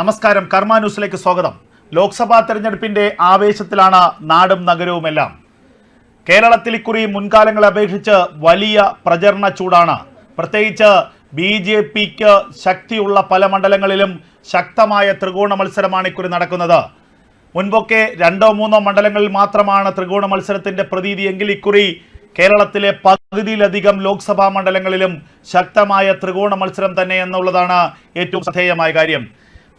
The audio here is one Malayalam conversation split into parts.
നമസ്കാരം. കർമ്മ ന്യൂസിലേക്ക് സ്വാഗതം. ലോക്സഭാ തെരഞ്ഞെടുപ്പിന്റെ ആവേശത്തിലാണ് നാടും നഗരവുമെല്ലാം കേരളത്തിൽ ഇക്കുറി മുൻകാലങ്ങളെ അപേക്ഷിച്ച് വലിയ പ്രചരണ ചൂടാണ്. പ്രത്യേകിച്ച് ബി ജെ പിക്ക് ശക്തിയുള്ള പല മണ്ഡലങ്ങളിലും ശക്തമായ ത്രികോണ മത്സരമാണ് ഇക്കുറി നടക്കുന്നത്. മുൻപൊക്കെ രണ്ടോ മൂന്നോ മണ്ഡലങ്ങളിൽ മാത്രമാണ് ത്രികോണ മത്സരത്തിന്റെ പ്രതീതിയെങ്കിൽ ഇക്കുറി കേരളത്തിലെ പകുതിയിലധികം ലോക്സഭാ മണ്ഡലങ്ങളിലും ശക്തമായ ത്രികോണ മത്സരം തന്നെ എന്നുള്ളതാണ് ഏറ്റവും ശ്രദ്ധേയമായ കാര്യം.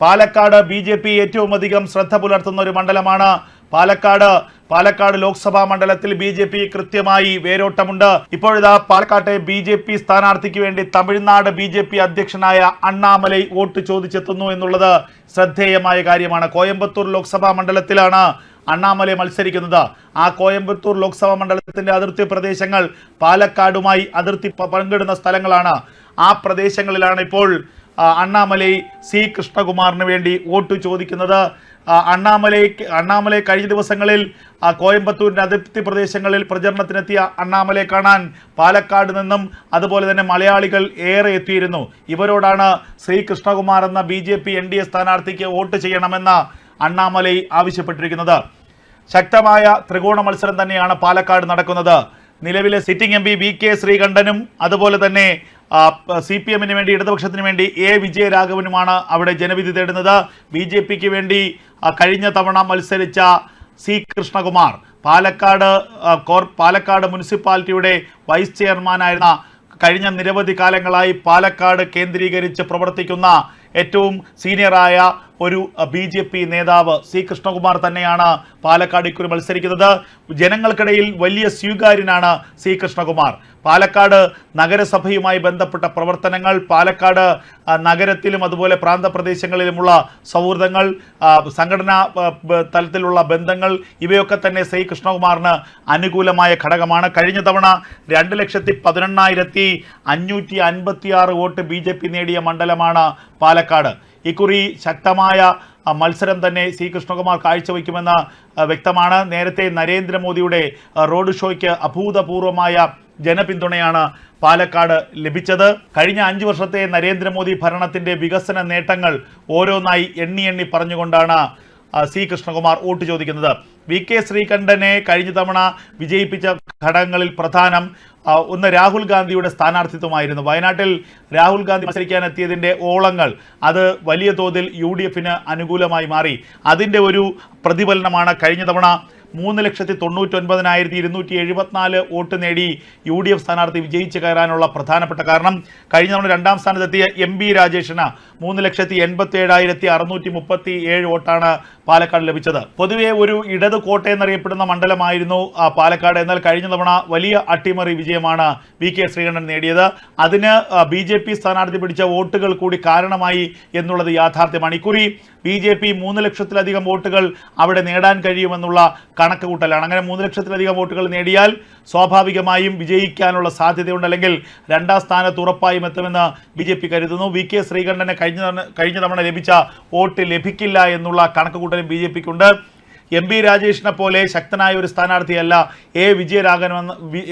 പാലക്കാട് ബി ജെ പി ഏറ്റവും അധികം ശ്രദ്ധ പുലർത്തുന്ന ഒരു മണ്ഡലമാണ് പാലക്കാട്. പാലക്കാട് ലോക്സഭാ മണ്ഡലത്തിൽ ബി ജെ പി കൃത്യമായി വേരോട്ടമുണ്ട്. ഇപ്പോഴിതാ പാലക്കാട്ടെ ബി ജെ പി സ്ഥാനാർത്ഥിക്ക് വേണ്ടി തമിഴ്നാട് ബി ജെ പി അധ്യക്ഷനായ അണ്ണാമലൈ വോട്ട് ചോദിച്ചെത്തുന്നു എന്നുള്ളത് ശ്രദ്ധേയമായ കാര്യമാണ്. കോയമ്പത്തൂർ ലോക്സഭാ മണ്ഡലത്തിലാണ് അണ്ണാമലൈ മത്സരിക്കുന്നത്. ആ കോയമ്പത്തൂർ ലോക്സഭാ മണ്ഡലത്തിന്റെ അതിർത്തി പ്രദേശങ്ങൾ പാലക്കാടുമായി അതിർത്തി പങ്കിടുന്ന സ്ഥലങ്ങളാണ്. ആ പ്രദേശങ്ങളിലാണ് ഇപ്പോൾ അണ്ണാമലൈ സി കൃഷ്ണകുമാറിന് വേണ്ടി വോട്ട് ചോദിക്കുന്നത്. അണ്ണാമലൈ അണ്ണാമലൈ കഴിഞ്ഞ ദിവസങ്ങളിൽ കോയമ്പത്തൂരിന്റെ അതിർത്തി പ്രദേശങ്ങളിൽ പ്രചരണത്തിനെത്തിയ അണ്ണാമലൈ കാണാൻ പാലക്കാട് നിന്നും അതുപോലെ തന്നെ മലയാളികൾ ഏറെ എത്തിയിരുന്നു. ഇവരോടാണ് ശ്രീ കൃഷ്ണകുമാർ എന്ന B J P N D A സ്ഥാനാർത്ഥിക്ക് വോട്ട് ചെയ്യണമെന്ന അണ്ണാമലൈ ആവശ്യപ്പെട്ടിരിക്കുന്നത്. ശക്തമായ ത്രികോണ മത്സരം തന്നെയാണ് പാലക്കാട് നടക്കുന്നത്. നിലവിലെ sitting M P V K ശ്രീകണ്ഠനും അതുപോലെ തന്നെ സി പി എമ്മിന് വേണ്ടി ഇടതുപക്ഷത്തിന് വേണ്ടി എ വിജയരാഘവനുമാണ് അവിടെ ജനവിധി തേടുന്നത്. ബി ജെ പിക്ക് വേണ്ടി കഴിഞ്ഞ തവണ മത്സരിച്ച സി കൃഷ്ണകുമാർ. പാലക്കാട് കോർ പാലക്കാട് മുനിസിപ്പാലിറ്റിയുടെ വൈസ് ചെയർമാനായിരുന്ന കഴിഞ്ഞ നിരവധി കാലങ്ങളായി പാലക്കാട് കേന്ദ്രീകരിച്ച് പ്രവർത്തിക്കുന്ന ഏറ്റവും സീനിയറായ ഒരു ബി ജെ പി നേതാവ് സി കൃഷ്ണകുമാർ തന്നെയാണ് പാലക്കാട് ഇക്കുറി മത്സരിക്കുന്നത്. ജനങ്ങൾക്കിടയിൽ വലിയ സ്വീകാര്യനാണ് സി കൃഷ്ണകുമാർ. പാലക്കാട് നഗരസഭയുമായി ബന്ധപ്പെട്ട പ്രവർത്തനങ്ങൾ പാലക്കാട് നഗരത്തിലും അതുപോലെ പ്രാന്തപ്രദേശങ്ങളിലുമുള്ള സൗഹൃദങ്ങൾ സംഘടനാ തലത്തിലുള്ള ബന്ധങ്ങൾ ഇവയൊക്കെ തന്നെ സി കൃഷ്ണകുമാറിന് അനുകൂലമായ ഘടകമാണ്. കഴിഞ്ഞ തവണ രണ്ട് ലക്ഷത്തി പതിനെണ്ണായിരത്തി അഞ്ഞൂറ്റി അൻപത്തി ആറ് വോട്ട് ബി ജെ പി നേടിയ മണ്ഡലമാണ് പാലക്കാട്. ഇക്കുറി ശക്തമായ മത്സരം തന്നെ സി കൃഷ്ണകുമാർ കാഴ്ചവെക്കുമെന്ന് വ്യക്തമാണ്. നേരത്തെ നരേന്ദ്രമോദിയുടെ റോഡ് ഷോയ്ക്ക് അഭൂതപൂർവമായ ജനപിന്തുണയാണ് പാലക്കാട് ലഭിച്ചത്. കഴിഞ്ഞ അഞ്ചു വർഷത്തെ നരേന്ദ്രമോദി ഭരണത്തിന്റെ വികസന നേട്ടങ്ങൾ ഓരോന്നായി എണ്ണി എണ്ണി പറഞ്ഞുകൊണ്ടാണ് സി കൃഷ്ണകുമാർ വോട്ട് ചോദിക്കുന്നത്. വി കെ ശ്രീകണ്ഠനെ കഴിഞ്ഞ തവണ വിജയിപ്പിച്ച ഘടകങ്ങളിൽ പ്രധാനം ഒന്ന് രാഹുൽ ഗാന്ധിയുടെ സ്ഥാനാർത്ഥിത്വമായിരുന്നു. വയനാട്ടിൽ രാഹുൽ ഗാന്ധി മത്സരിക്കാനെത്തിയതിന്റെ ഓളങ്ങൾ അത് വലിയ തോതിൽ യു അനുകൂലമായി മാറി. അതിന്റെ ഒരു പ്രതിഫലനമാണ് കഴിഞ്ഞ തവണ മൂന്ന് ലക്ഷത്തി തൊണ്ണൂറ്റൊൻപതിനായിരത്തി ഇരുന്നൂറ്റി എഴുപത്തിനാല് വോട്ട് നേടി യു ഡി എഫ് സ്ഥാനാർത്ഥി വിജയിച്ചു കയറാനുള്ള പ്രധാനപ്പെട്ട കാരണം. കഴിഞ്ഞ തവണ രണ്ടാം സ്ഥാനത്തെത്തിയ എം ബി രാജേഷിന് മൂന്ന് ലക്ഷത്തി എൺപത്തി ഏഴായിരത്തി അറുന്നൂറ്റി മുപ്പത്തി ഏഴ് വോട്ടാണ് പാലക്കാട് ലഭിച്ചത്. പൊതുവെ ഒരു ഇടത് കോട്ടയെന്നറിയപ്പെടുന്ന മണ്ഡലമായിരുന്നു പാലക്കാട്. എന്നാൽ കഴിഞ്ഞ തവണ വലിയ അട്ടിമറി വിജയമാണ് വി കെ ശ്രീകണ്ഠൻ നേടിയത്. അതിന് ബി ജെ പി സ്ഥാനാർത്ഥി പിടിച്ച വോട്ടുകൾ കൂടി കാരണമായി എന്നുള്ളത് യാഥാർത്ഥ്യമാണ്. ഇക്കുറി ബി ജെ പി മൂന്ന് ലക്ഷത്തിലധികം വോട്ടുകൾ അവിടെ നേടാൻ കഴിയുമെന്നുള്ള കണക്ക് കൂട്ടലാണ് അങ്ങനെ മൂന്ന് ലക്ഷത്തിലധികം വോട്ടുകൾ നേടിയാൽ സ്വാഭാവികമായും വിജയിക്കാനുള്ള സാധ്യതയുണ്ട്. അല്ലെങ്കിൽ രണ്ടാം സ്ഥാനത്ത് ഉറപ്പായും എത്തുമെന്ന് ബി ജെ പി കരുതുന്നു. വി കെ ശ്രീകണ്ഠന് കഴിഞ്ഞ കഴിഞ്ഞ തവണ ലഭിച്ച വോട്ട് ലഭിക്കില്ല എന്നുള്ള കണക്ക് കൂട്ടലും ബി ജെ പിക്കുണ്ട്. എം പി രാജേഷിനെ പോലെ ശക്തനായ ഒരു സ്ഥാനാർത്ഥിയല്ല എ വിജയരാഘവൻ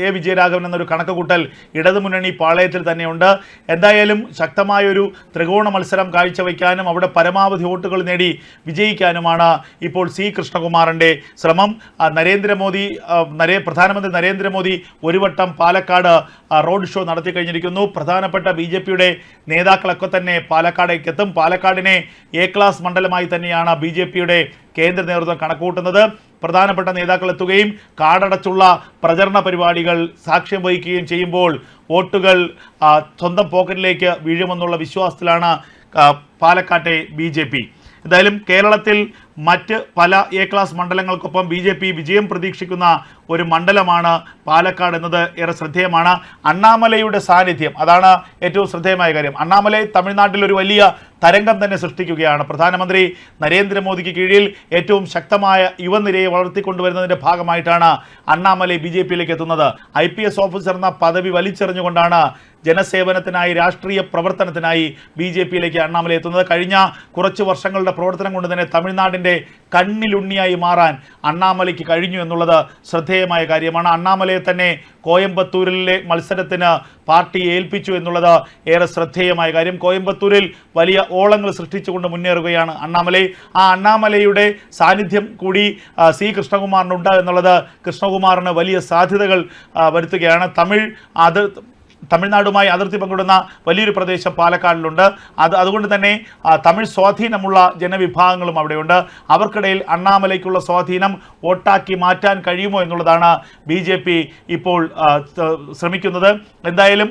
എ വിജയരാഘവൻ എന്നൊരു കണക്കുകൂട്ടൽ ഇടതുമുന്നണി പാളയത്തിൽ തന്നെയുണ്ട്. എന്തായാലും ശക്തമായൊരു ത്രികോണ മത്സരം കാഴ്ചവെക്കാനും അവിടെ പരമാവധി വോട്ടുകൾ നേടി വിജയിക്കാനുമാണ് ഇപ്പോൾ സി കൃഷ്ണകുമാറിന്റെ ശ്രമം. നരേന്ദ്രമോദി നരേ പ്രധാനമന്ത്രി നരേന്ദ്രമോദി ഒരു വട്ടം പാലക്കാട് റോഡ് ഷോ നടത്തി കഴിഞ്ഞിരിക്കുന്നു. പ്രധാനപ്പെട്ട ബി ജെ പിയുടെ നേതാക്കളൊക്കെ തന്നെ പാലക്കാടേക്ക് എത്തും പാലക്കാടിനെ എ ക്ലാസ് മണ്ഡലമായി തന്നെയാണ് ബി ജെ പിയുടെ കേന്ദ്ര നേതൃത്വം കണക്കുകൂട്ടുന്നത് പ്രധാനപ്പെട്ട നേതാക്കൾ എത്തുകയും കാടടച്ചുള്ള പ്രചരണ പരിപാടികൾ സാക്ഷ്യം വഹിക്കുകയും ചെയ്യുമ്പോൾ വോട്ടുകൾ സ്വന്തം പോക്കറ്റിലേക്ക് വീഴുമെന്നുള്ള വിശ്വാസത്തിലാണ് പാലക്കാട്ടെ ബി ജെ പി. എന്തായാലും കേരളത്തിൽ മറ്റ് പല എ ക്ലാസ് മണ്ഡലങ്ങൾക്കൊപ്പം ബി ജെ പി വിജയം പ്രതീക്ഷിക്കുന്ന ഒരു മണ്ഡലമാണ് പാലക്കാട് എന്നത് ഏറെ ശ്രദ്ധേയമാണ്. അണ്ണാമലയുടെ സാന്നിധ്യം അതാണ് ഏറ്റവും ശ്രദ്ധേയമായ കാര്യം. അണ്ണാമലൈ തമിഴ്നാട്ടിൽ ഒരു വലിയ തരംഗം തന്നെ സൃഷ്ടിക്കുകയാണ്. പ്രധാനമന്ത്രി നരേന്ദ്രമോദിക്ക് കീഴിൽ ഏറ്റവും ശക്തമായ യുവനിരയെ വളർത്തിക്കൊണ്ടുവരുന്നതിന്റെ ഭാഗമായിട്ടാണ് അണ്ണാമലൈ ബി ജെ പിയിലേക്ക് എത്തുന്നത്. ഐ പി എസ് ഓഫീസർ എന്ന പദവി വലിച്ചെറിഞ്ഞുകൊണ്ടാണ് ജനസേവനത്തിനായി രാഷ്ട്രീയ പ്രവർത്തനത്തിനായി ബി ജെ പിയിലേക്ക് അണ്ണാമലൈ എത്തുന്നത്. കഴിഞ്ഞ കുറച്ച് വർഷങ്ങളുടെ പ്രവർത്തനം കൊണ്ട് തന്നെ തമിഴ്നാടിന്റെ കണ്ണിലുണ്ണിയായി മാറാൻ അണ്ണാമലയ്ക്ക് കഴിഞ്ഞു എന്നുള്ളത് ശ്രദ്ധേയമായ കാര്യമാണ്. അണ്ണാമലയെ തന്നെ കോയമ്പത്തൂരിലെ മത്സരത്തിന് പാർട്ടി ഏൽപ്പിച്ചു എന്നുള്ളത് ഏറെ ശ്രദ്ധേയമായ കാര്യം. കോയമ്പത്തൂരിൽ വലിയ ഓളങ്ങൾ സൃഷ്ടിച്ചുകൊണ്ട് മുന്നേറുകയാണ് അണ്ണാമലൈ. ആ അണ്ണാമലയുടെ സാന്നിധ്യം കൂടി സി കൃഷ്ണകുമാറിനുണ്ട് എന്നുള്ളത് കൃഷ്ണകുമാറിന് വലിയ സാധ്യതകൾ വരുത്തുകയാണ്. തമിഴ് അത് തമിഴ്നാടുമായി അതിർത്തി പങ്കിടുന്ന വലിയൊരു പ്രദേശം പാലക്കാടിലുണ്ട്. അത് അതുകൊണ്ട് തന്നെ തമിഴ് സ്വാധീനമുള്ള ജനവിഭാഗങ്ങളും അവിടെയുണ്ട്. അവർക്കിടയിൽ അണ്ണാമലയ്ക്കുള്ള സ്വാധീനം വോട്ടാക്കി മാറ്റാൻ കഴിയുമോ എന്നുള്ളതാണ് ബി ഇപ്പോൾ ശ്രമിക്കുന്നത്. എന്തായാലും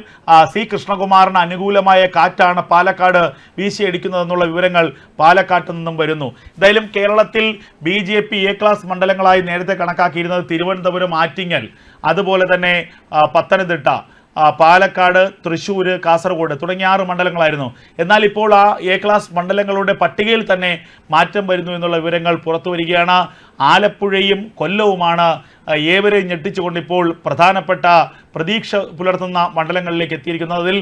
സി കൃഷ്ണകുമാറിന് അനുകൂലമായ കാറ്റാണ് പാലക്കാട് വീശിയടിക്കുന്നതെന്നുള്ള വിവരങ്ങൾ പാലക്കാട്ട് നിന്നും വരുന്നു. എന്തായാലും കേരളത്തിൽ B J P A class മണ്ഡലങ്ങളായി നേരത്തെ കണക്കാക്കിയിരുന്നത് തിരുവനന്തപുരം ആറ്റിങ്ങൽ അതുപോലെ തന്നെ പത്തനംതിട്ട പാലക്കാട് തൃശ്ശൂർ കാസർഗോഡ് തുടങ്ങിയ ആറ് മണ്ഡലങ്ങളായിരുന്നു. എന്നാൽ ഇപ്പോൾ ആ എ ക്ലാസ് മണ്ഡലങ്ങളുടെ പട്ടികയിൽ തന്നെ മാറ്റം വരുന്നു എന്നുള്ള വിവരങ്ങൾ പുറത്തു വരികയാണ് ആലപ്പുഴയും കൊല്ലവുമാണ് ഏവരെയും ഞെട്ടിച്ചുകൊണ്ട് ഇപ്പോൾ പ്രധാനപ്പെട്ട പ്രതീക്ഷ പുലർത്തുന്ന മണ്ഡലങ്ങളിലേക്ക് എത്തിയിരിക്കുന്നതിൽ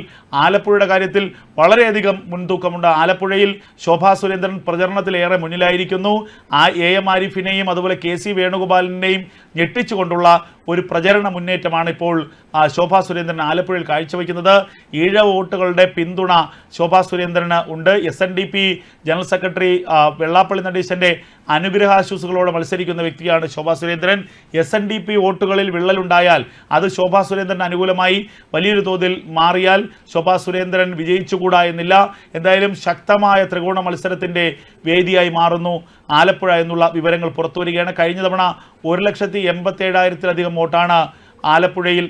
ആലപ്പുഴയുടെ കാര്യത്തിൽ വളരെയധികം മുൻതൂക്കമുണ്ട്. ആലപ്പുഴയിൽ ശോഭാ സുരേന്ദ്രൻ പ്രചരണത്തിലേറെ മുന്നിലായിരിക്കുന്നു. ആ എ എം ആരിഫിനെയും അതുപോലെ കെ സി വേണുഗോപാലിനെയും ഞെട്ടിച്ചുകൊണ്ടുള്ള ഒരു പ്രചരണ മുന്നേറ്റമാണ് ഇപ്പോൾ ശോഭാ സുരേന്ദ്രൻ ആലപ്പുഴയിൽ കാഴ്ചവെക്കുന്നത്. ഈഴ വോട്ടുകളുടെ പിന്തുണ ശോഭാ സുരേന്ദ്രന് ഉണ്ട്. എസ് ജനറൽ സെക്രട്ടറി വെള്ളാപ്പള്ളി നടേശന്റെ അനുഗ്രഹാശുസുകളോടെ മത്സരിക്കുന്ന വ്യക്തിയാണ് Shobha Surendran. S N D P വോട്ടുകളിൽ വിള്ളലുണ്ടായാൽ അത് ശോഭാ സുരേന്ദ്രൻ അനുകൂലമായി വലിയൊരു തോതിൽ മാറിയാൽ ശോഭാ സുരേന്ദ്രൻ വിജയിച്ചുകൂടാ എന്നില്ല. എന്തായാലും ശക്തമായ ത്രികോണ മത്സരത്തിന്റെ വേദിയായി മാറുന്നു ആലപ്പുഴ എന്നുള്ള വിവരങ്ങൾ പുറത്തു വരികയാണ്. കഴിഞ്ഞ തവണ ഒരു ലക്ഷത്തി എൺപത്തി ഏഴായിരത്തിലധികം വോട്ടാണ് ആലപ്പുഴയിൽ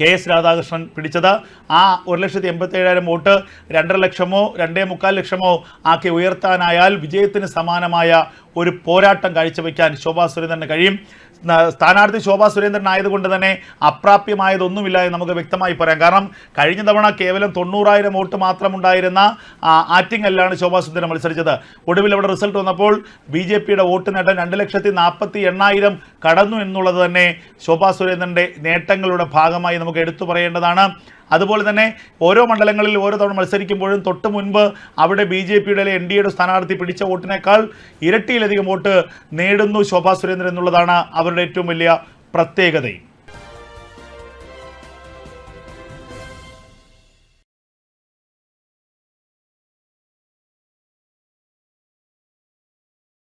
കെ എസ് രാധാകൃഷ്ണൻ പിടിച്ചത്. ആ ഒരു ലക്ഷത്തി എൺപത്തി ഏഴായിരം വോട്ട് രണ്ടര ലക്ഷമോ രണ്ടേ മുക്കാൽ ലക്ഷമോ ആക്കി ഉയർത്താനായാൽ വിജയത്തിന് സമാനമായ ഒരു പോരാട്ടം കാഴ്ചവെക്കാൻ ശോഭാ സുരേന്ദ്രന് കഴിയും. സ്ഥാനാർത്ഥി ശോഭാ സുരേന്ദ്രൻ ആയതുകൊണ്ട് തന്നെ അപ്രാപ്യമായതൊന്നുമില്ല എന്ന് നമുക്ക് വ്യക്തമായി പറയാം. കാരണം കഴിഞ്ഞ തവണ കേവലം തൊണ്ണൂറായിരം വോട്ട് മാത്രമുണ്ടായിരുന്ന ആറ്റിങ്ങലിലാണ് ശോഭാ സുരേന്ദ്രൻ മത്സരിച്ചത്. ഒടുവിൽ അവിടെ റിസൾട്ട് വന്നപ്പോൾ ബി ജെ പിയുടെ വോട്ട് നേട്ടം രണ്ട് ലക്ഷത്തി നാൽപ്പത്തി എണ്ണായിരം കടന്നു എന്നുള്ളത് തന്നെ ശോഭാ സുരേന്ദ്രന്റെ നേട്ടങ്ങളുടെ ഭാഗമായി നമുക്ക് എടുത്തു പറയേണ്ടതാണ്. അതുപോലെ തന്നെ ഓരോ മണ്ഡലങ്ങളിൽ ഓരോ തവണ മത്സരിക്കുമ്പോഴും തൊട്ട് മുൻപ് അവിടെ ബി ജെ പിയുടെ എൻ ഡി എയുടെ സ്ഥാനാർത്ഥി പിടിച്ച വോട്ടിനേക്കാൾ ഇരട്ടിയിലധികം വോട്ട് നേടുന്നു ശോഭാ സുരേന്ദ്രൻ എന്നുള്ളതാണ് അവരുടെ ഏറ്റവും വലിയ പ്രത്യേകതയും.